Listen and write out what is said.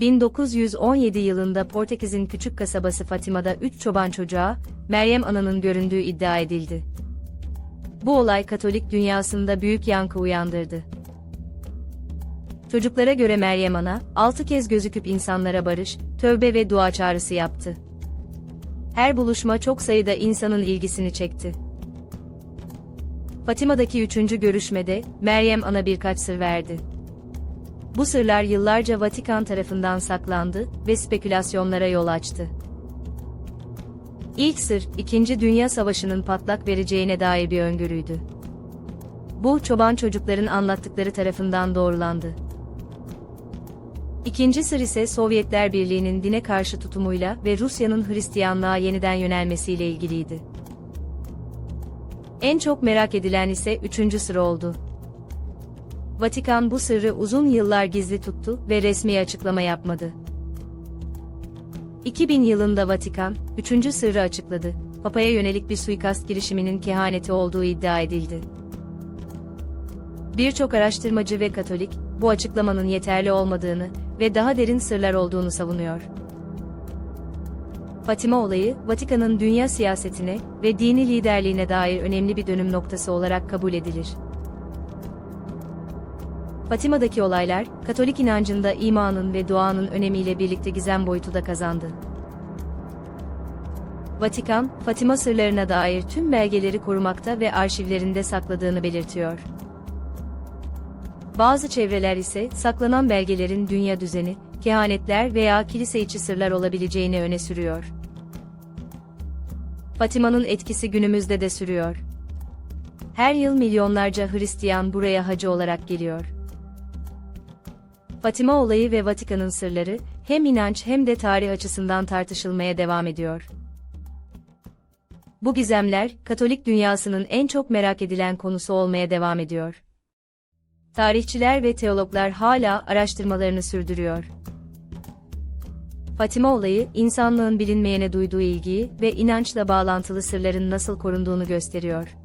1917 yılında Portekiz'in küçük kasabası Fatima'da 3 çoban çocuğa, Meryem Ana'nın göründüğü iddia edildi. Bu olay Katolik dünyasında büyük yankı uyandırdı. Çocuklara göre Meryem Ana, 6 kez gözüküp insanlara barış, tövbe ve dua çağrısı yaptı. Her buluşma çok sayıda insanın ilgisini çekti. Fatima'daki üçüncü görüşmede, Meryem Ana birkaç sır verdi. Bu sırlar yıllarca Vatikan tarafından saklandı ve spekülasyonlara yol açtı. İlk sır, İkinci Dünya Savaşı'nın patlak vereceğine dair bir öngörüydü. Bu, çoban çocukların anlattıkları tarafından doğrulandı. İkinci sır ise Sovyetler Birliği'nin dine karşı tutumuyla ve Rusya'nın Hristiyanlığa yeniden yönelmesiyle ilgiliydi. En çok merak edilen ise üçüncü sır oldu. Vatikan bu sırrı uzun yıllar gizli tuttu ve resmi açıklama yapmadı. 2000 yılında Vatikan, üçüncü sırrı açıkladı. Papa'ya yönelik bir suikast girişiminin kehaneti olduğu iddia edildi. Birçok araştırmacı ve Katolik, bu açıklamanın yeterli olmadığını ve daha derin sırlar olduğunu savunuyor. Fatima olayı, Vatikan'ın dünya siyasetine ve dini liderliğine dair önemli bir dönüm noktası olarak kabul edilir. Fatima'daki olaylar, Katolik inancında imanın ve duanın önemiyle birlikte gizem boyutu da kazandı. Vatikan, Fatima sırlarına dair tüm belgeleri korumakta ve arşivlerinde sakladığını belirtiyor. Bazı çevreler ise saklanan belgelerin dünya düzeni, kehanetler veya kilise içi sırlar olabileceğini öne sürüyor. Fatima'nın etkisi günümüzde de sürüyor. Her yıl milyonlarca Hristiyan buraya hacı olarak geliyor. Fatima olayı ve Vatikan'ın sırları, hem inanç hem de tarih açısından tartışılmaya devam ediyor. Bu gizemler, Katolik dünyasının en çok merak edilen konusu olmaya devam ediyor. Tarihçiler ve teologlar hala araştırmalarını sürdürüyor. Fatima olayı, insanlığın bilinmeyene duyduğu ilgiyi ve inançla bağlantılı sırların nasıl korunduğunu gösteriyor.